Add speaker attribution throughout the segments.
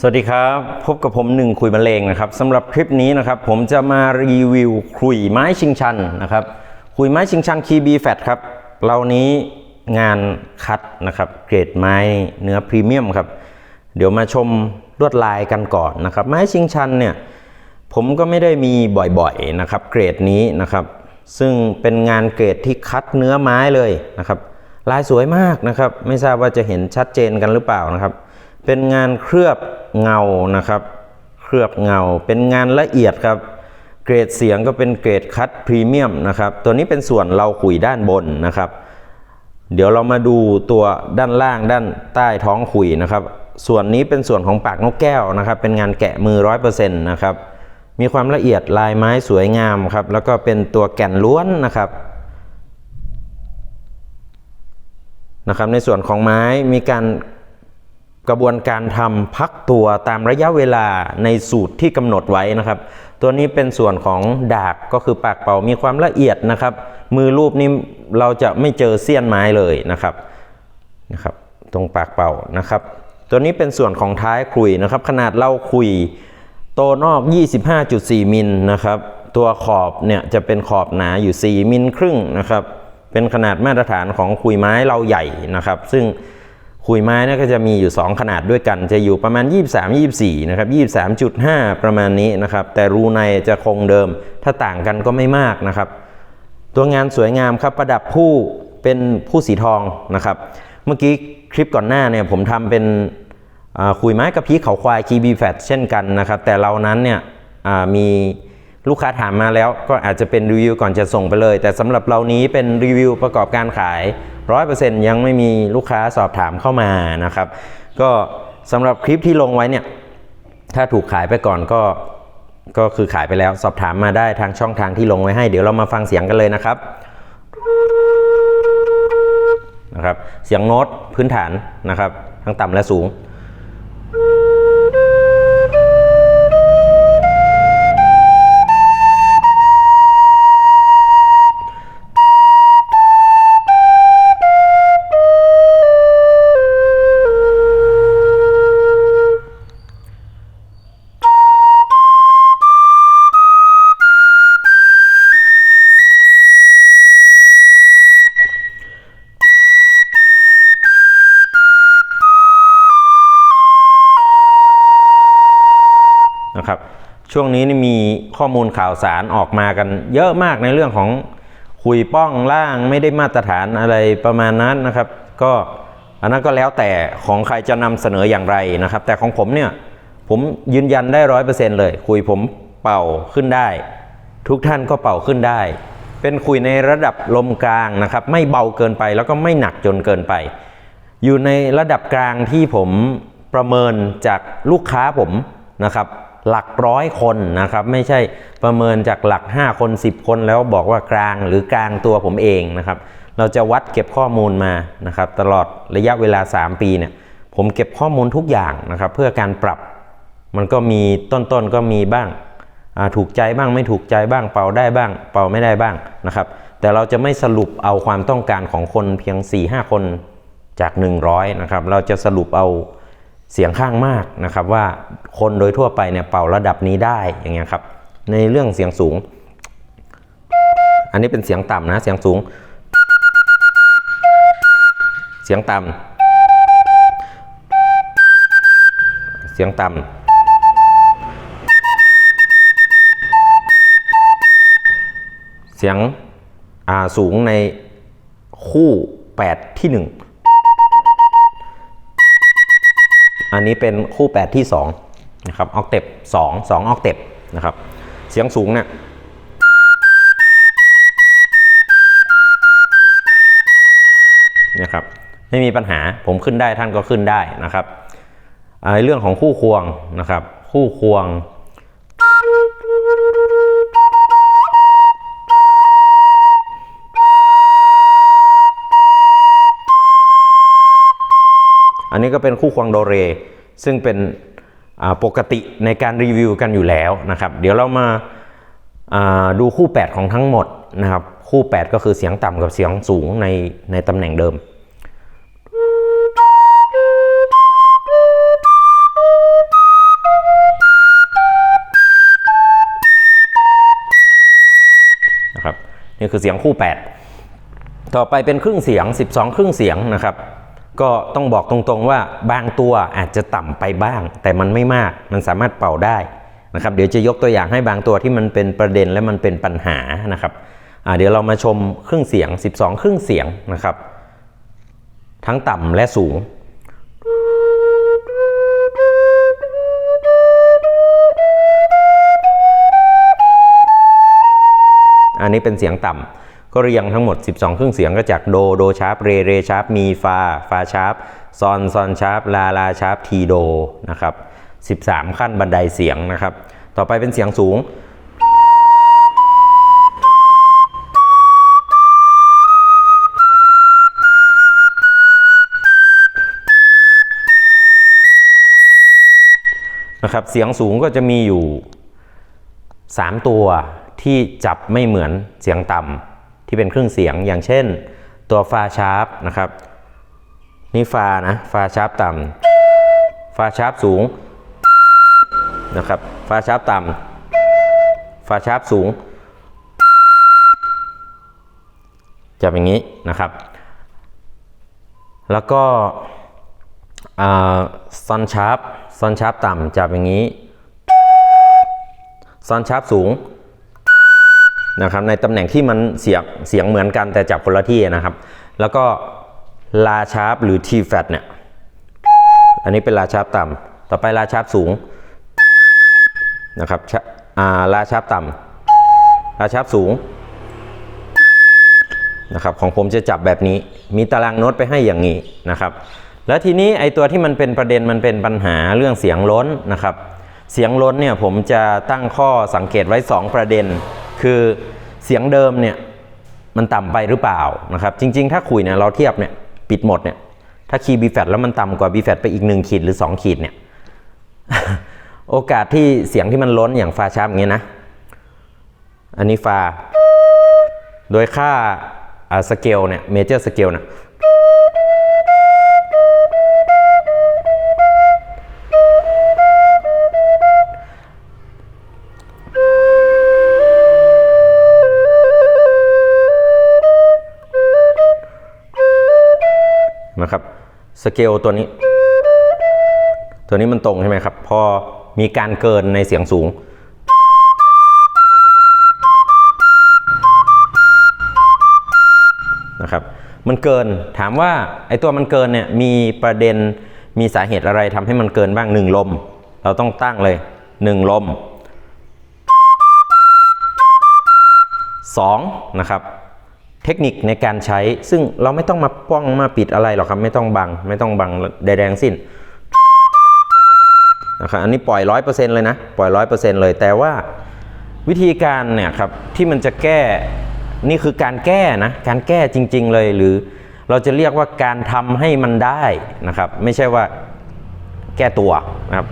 Speaker 1: สวัสดีครับ พบกับผมหนึ่งคุยมะเร็งนะครับสำหรับคลิปนี้นะครับผมจะมารีวิวคุยไม้ชิงชันนะครับคุยไม้ชิงชันคีบีแฟตครับเรานี้งานคัดนะครับเกรดไม้เนื้อพรีเมียมครับเดี๋ยวมาชมลวดลายกันก่อนนะครับ ไม้ชิงชันเนี่ยผมก็ไม่ได้มีบ่อยๆนะครับเกรดนี้นะครับ ซึ่งเป็นงานเกรดที่คัดเนื้อไม้เลยนะครับ ลายสวยมากนะครับ ไม่ทราบว่าจะเห็นชัดเจนกันหรือเปล่านะครับ เป็นงานเคลือบเงานะครับ เคลือบเงา เป็นงานละเอียดครับ เกรดเสียงก็เป็นเกรดคัดพรีเมียมนะครับ ตัวนี้เป็นส่วนเราขุยด้านบนนะครับ เดี๋ยวเรามาดูตัวด้านล่างด้านใต้ท้องขุยนะครับ ส่วนนี้เป็นส่วนของปากนกแก้วนะครับ เป็นงานแกะมือ 100%นะครับ มีความละเอียดลายไม้สวยงามครับ แล้วก็เป็นตัวแก่นล้วนนะครับนะครับในส่วนของไม้มีการ กระบวนการทำพักตัวตามระยะเวลาในสูตรที่กำหนดไว้นะครับ ตัวนี้เป็นส่วนของดากก็คือปากเป่ามีความละเอียดนะครับ มือรูปนี้เราจะไม่เจอเสี้ยนไม้เลยนะครับนะครับ ตรงปากเป่านะครับ ตัวนี้เป็นส่วนของท้ายคุยนะครับ ขนาดเล่าคุย โตนอก 25.4 มิลนะครับ ตัวขอบเนี่ยจะเป็นขอบหนาอยู่ 4 มิลครึ่งนะครับ เป็นขนาดมาตรฐานของคุยไม้เราใหญ่นะครับ ซึ่ง คุยไม้นี่ยก็จะมีอยู่ 2 ขนาดด้วยกัน จะอยู่ประมาณ 23 24 นะครับ 23.5 ประมาณนี้นะครับ แต่รูในจะคงเดิม ถ้าต่างกันก็ไม่มากนะครับ ตัวงานสวยงามครับประดับผู้เป็นผู้สีทองนะครับ เมื่อกี้คลิปก่อนหน้าเนี่ยผมทำเป็นคุยไม้กระพี้เขาควาย GB Fat เช่นกันนะครับ แต่เรานั้นเนี่ยมี ลูกค้าถามมาแล้วก็อาจจะเป็นรีวิวก่อนจะส่งไปเลย แต่สำหรับเรานี้เป็นรีวิวประกอบการขาย 100%ยังไม่มีลูกค้าสอบถามเข้ามานะครับ ก็สำหรับคลิปที่ลงไว้เนี่ยถ้าถูกขายไปก่อนก็ก็คือขายไปแล้วสอบถามมาได้ทางช่องทางที่ลงไว้ให้ เดี๋ยวเรามาฟังเสียงกันเลยนะครับนะครับ เสียงโน้ตพื้นฐานนะครับ ทั้งต่ำและสูง นะครับ ช่วงนี้นี่มีข้อมูลข่าวสารออกมากันเยอะมากในเรื่องของคุยป้องล่างไม่ได้มาตรฐานอะไรประมาณนั้นนะครับ ก็อันนั้นก็แล้วแต่ของใครจะนำเสนออย่างไรนะครับ แต่ของผมเนี่ยผมยืนยันได้ร้อยเปอร์เซ็นต์เลย คุยผมเป่าขึ้นได้ ทุกท่านก็เป่าขึ้นได้ เป็นคุยในระดับลมกลางนะครับ ไม่เบาเกินไปแล้วก็ไม่หนักจนเกินไป อยู่ในระดับกลางที่ผมประเมินจากลูกค้าผมนะครับ หลักร้อยคนนะครับ ไม่ใช่ประเมินจากหลัก 5 คน 10 คนแล้วบอกว่ากลางหรือกลางตัวผมเองนะครับ เราจะวัดเก็บข้อมูลมานะครับ ตลอดระยะเวลา 3 ปีเนี่ยผมเก็บข้อมูลทุกอย่างนะครับ เพื่อการปรับมันก็มีต้นๆก็มีบ้างถูกใจบ้างไม่ถูกใจบ้างเป่าได้บ้าง เป่าไม่ได้บ้างนะครับ แต่เราจะไม่สรุปเอาความต้องการของคนเพียง 4-5 คนจาก 100นะครับเราจะสรุปเอา เสียงข้างมากนะครับว่าคนโดยทั่วไปเนี่ยเป่าระดับนี้ได้อย่างเงี้ยครับในเรื่องเสียงสูง อันนี้เป็นเสียงต่ำนะเสียงสูง เสียงต่ำเสียงต่ำเสียงอาสูงในคู่ 8 ที่ 1 อันนี้เป็นคู่8ที่2นะครับออกเต็ป2 2ออกเต็ปนะครับ เสียงสูงเนี่ยนะครับไม่มีปัญหาผมขึ้นได้ท่านก็ขึ้นได้นะครับเรื่องของคู่ควงนะครับ คู่ควงี้ก็เป็นคู่ควงโดเร ซึ่งเป็นปกติในการรีวิวกันอยู่แล้วนะครับ เดี๋ยวเรามาดูคู่ 8 ของทั้งหมดนะครับ คู่ 8 ก็คือเสียงต่ำกับเสียงสูงในในตำแหน่งเดิมนะครับนี่คือเสียงคู่ 8 ต่อไปเป็นครึ่งเสียง 12 ครึ่งเสียงนะครับ ก็ต้องบอกตรงๆว่าบางตัวอาจจะต่ำไปบ้าง แต่มันไม่มากมันสามารถเป่าได้นะครับ เดี๋ยวจะยกตัวอย่างให้บางตัวที่มันเป็นประเด็นและมันเป็นปัญหานะครับเดี๋ยวเรามาชมครึ่งเสียง 12ครึ่งเสียงนะครับ ทั้งต่ำและสูงอันนี้เป็นเสียงต่ำ ก็เรียงทั้งหมด 12 เครื่องเสียงก็จากโด โดชาร์ป เร เรชาร์ป มี ฟา ฟาชาร์ป ซอน ซอนชาร์ป ลา ลาชาร์ป ทีโด นะครับ 13 ขั้นบันไดเสียงนะครับ ต่อไปเป็นเสียงสูง นะครับ เสียงสูงก็จะมีอยู่ 3 ตัวที่จับไม่เหมือนเสียงต่ำ ที่เป็นเครื่องเสียงอย่างเช่น ตัวฟาชาร์ปนะครับ นี่ฟานะฟาชาร์ปต่ำฟาชาร์ปสูงนะครับฟาชาร์ปต่ำฟาชาร์ปสูง จะเป็นอย่างนี้นะครับ แล้วก็ซอนชาร์ปซอนชาร์ปต่ำจะเป็นอย่างนี้ซอนชาร์ปสูง นะครับในตำแหน่งที่มันเสียงเสียงเหมือนกันแต่จับคนละที่นะครับ แล้วก็ลาชาร์ปหรือ T flat เนี่ยอันนี้เป็นลาชาร์ปต่ำต่อไปลาชาร์ปสูงนะครับาลาชาร์ปต่ำลาชาร์ปสูงนะครับของผมจะจับแบบนี้มีตารางโน้ตไปให้อย่างนี้นะครับ แล้วทีนี้ไอตัวที่มันเป็นประเด็นมันเป็นปัญหาเรื่องเสียงล้นนะครับ เสียงล้นเนี่ยผมจะตั้งข้อสังเกตไว้ 2 ประเด็น คือเสียงเดิมเนี่ยมันต่ำไปหรือเปล่านะครับ จริง ๆ ถ้าคุยเนี่ยเราเทียบเนี่ยปิดหมดเนี่ยถ้าคีย์บีแฟแล้วมันต่ำกว่าบีแฟไปอีก 1 ขีดหรือ 2 ขีดเนี่ยโอกาสที่เสียงที่มันล้นอย่างฟาชาร์ปอย่างเงี้ยนะ อันนี้ฟา โดยค่าสเกลเนี่ยเมเจอร์สเกลเนี่ย สเกลตัวนี้ ตัวนี้มันตรงใช่ไหมครับ พอมีการเกินในเสียงสูง นะครับ มันเกินถามว่าไอ้ตัวมันเกินเนี่ยมีประเด็นมีสาเหตุอะไรทำให้มันเกินบ้างหนึ่งลม เราต้องตั้งเลยหนึ่งลมสองนะครับ เทคนิคในการใช้ซึ่งเราไม่ต้องมาป้องมาปิดอะไรหรอกครับ ไม่ต้องบัง ไม่ต้องบังใดแดงสิ้นนะครับอันนี้ปล่อยร้อยเปอร์เซ็นต์เลยนะ ปล่อยร้อยเปอร์เซ็นต์เลย แต่ว่าวิธีการเนี่ยครับที่มันจะแก้นี่คือการแก้นะ การแก้จริง ๆ เลยหรือเราจะเรียกว่าการทำให้มันได้นะครับ ไม่ใช่ว่าแก้ตัวนะครับ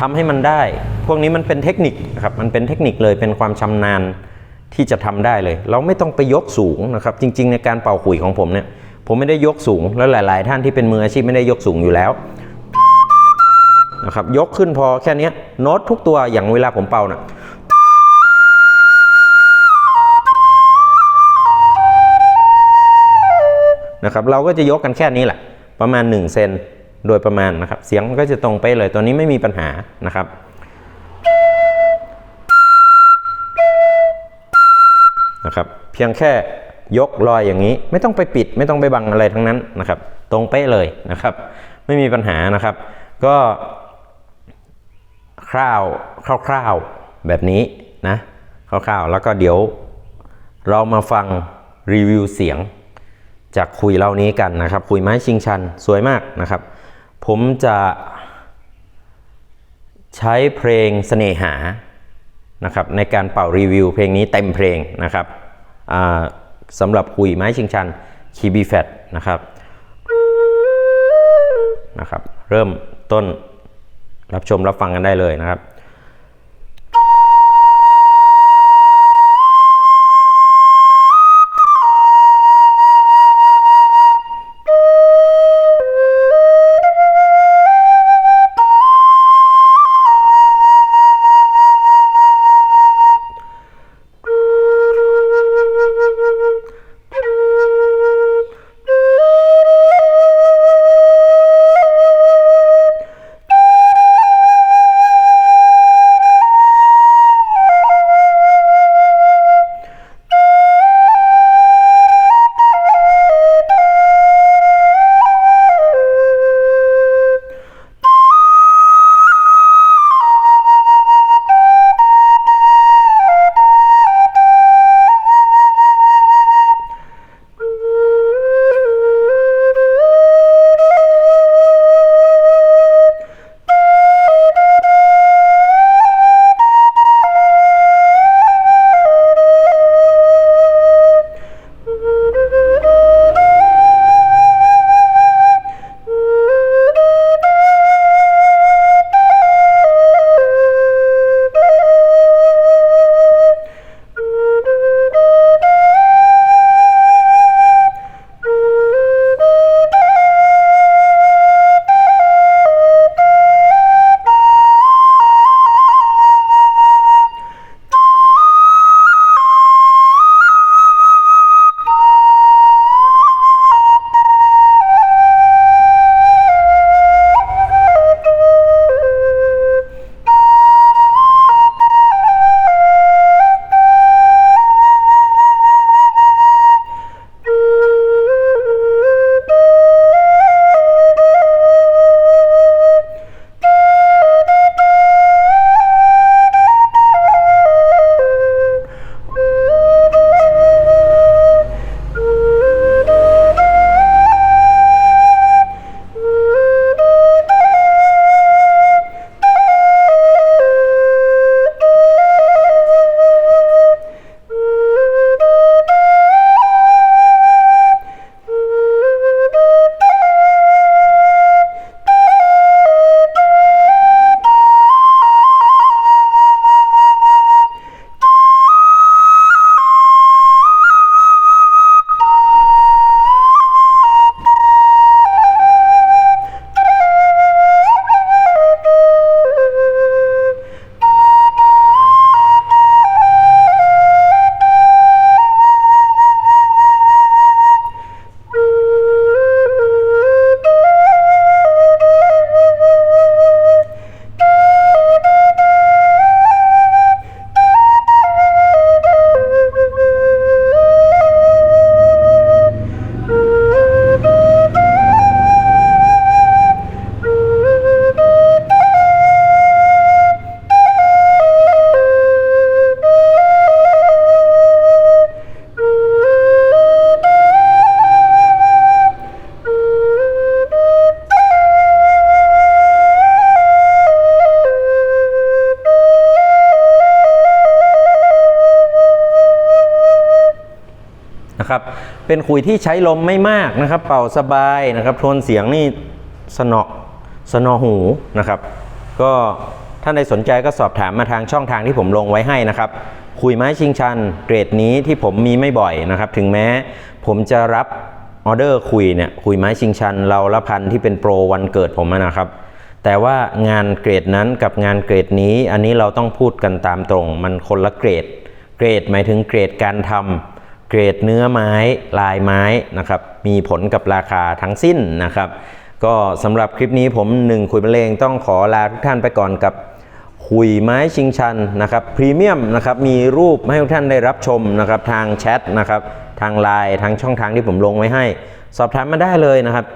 Speaker 1: ทำให้มันได้ พวกนี้มันเป็นเทคนิคครับมันเป็นเทคนิคเลยเป็นความชำนาญ ที่จะทำได้เลย เราไม่ต้องไปยกสูงนะครับ จริง ๆ ในการเป่าขุยของผมเนี่ย ผมไม่ได้ยกสูง แล้วหลาย ๆ ท่านที่เป็นมืออาชีพไม่ได้ยกสูงอยู่แล้วนะครับ ยกขึ้นพอแค่นี้โน้ตทุกตัวอย่างเวลาผมเป่านะนะครับเราก็จะยกกันแค่นี้แหละ ประมาณ1เซนโดยประมาณนะครับ เสียงมันก็จะตรงไปเลยตัวนี้ไม่มีปัญหานะครับ นะครับ เพียงแค่ยกลอยอย่างนี้ ไม่ต้องไปปิดไม่ต้องไปบังอะไรทั้งนั้นนะครับ ตรงเป๊ะเลยนะครับ ไม่มีปัญหานะครับ ก็คร่าวคร่าวๆแบบนี้นะคร่าวๆแล้วก็เดี๋ยวเรามาฟังรีวิวเสียง จากคุยเล่านี้กันนะครับ คุยไม้ชิงชันสวยมากนะครับ ผมจะใช้เพลงเสน่หานะครับในการเป่ารีวิวเพลงนี้เต็มเพลงนะครับ สำหรับคุยไม้ชิงชันคีบีแฟตนะครับนะครับ เริ่มต้นรับชมรับฟังกันได้เลยนะครับ นะครับ เป็นขุยที่ใช้ลมไม่มากนะครับ เป่าสบายนะครับโทนเสียงนี่สนอสนอหูนะครับ ก็ท่านใดสนใจก็สอบถามมาทางช่องทางที่ผมลงไว้ให้นะครับคุยไม้ชิงชันเกรดนี้ที่ผมมีไม่บ่อยนะครับ ถึงแม้ผมจะรับออเดอร์คุยเนี่ยคุยไม้ชิงชันเราละพันที่เป็นโปรวันเกิดผมนะครับ แต่ว่างานเกรดนั้นกับงานเกรดนี้อันนี้เราต้องพูดกันตามตรง มันคนละเกรด เกรดหมายถึงเกรดการทำ เกรดเนื้อไม้ลายไม้นะครับมีผลกับราคาทั้งสิ้นนะครับ ก็สำหรับคลิปนี้ผมหนึ่งคุยบรรเลงต้องขอลาทุกท่านไปก่อนกับคุยไม้ชิงชันนะครับพรีเมียมนะครับมีรูปให้ทุกท่านได้รับชมนะครับทางแชทนะครับทางไลน์ทางช่องทางที่ผมลงไว้ให้ สอบถามมาได้เลยนะครับ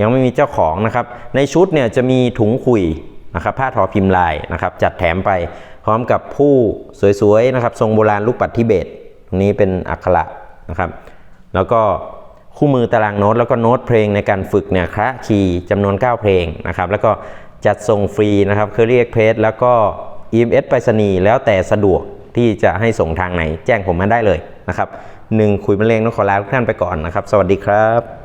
Speaker 1: ยังไม่มีเจ้าของนะครับ ในชุดเนี่ยจะมีถุงคุยนะครับผ้าทอพิมพ์ลายนะครับจัดแถมไปพร้อมกับผู้สวยๆนะครับทรงโบราณลูกปัดทิเบต นี้เป็นอักขระนะครับ แล้วก็คู่มือตารางโน้ตแล้วก็โน้ตเพลงในการฝึกเนี่ยคระคีจำนวน 9 เพลงนะครับ แล้วก็จัดส่งฟรีนะครับเคอรี่เอ็กเพสแล้วก็ EMS ไปรษณีย์แล้วแต่สะดวกที่จะให้ส่งทางไหน แจ้งผมมาได้เลยนะครับหนึ่งคุยมะเร็งต้องขอลาทุกท่านไปก่อนนะครับ สวัสดีครับ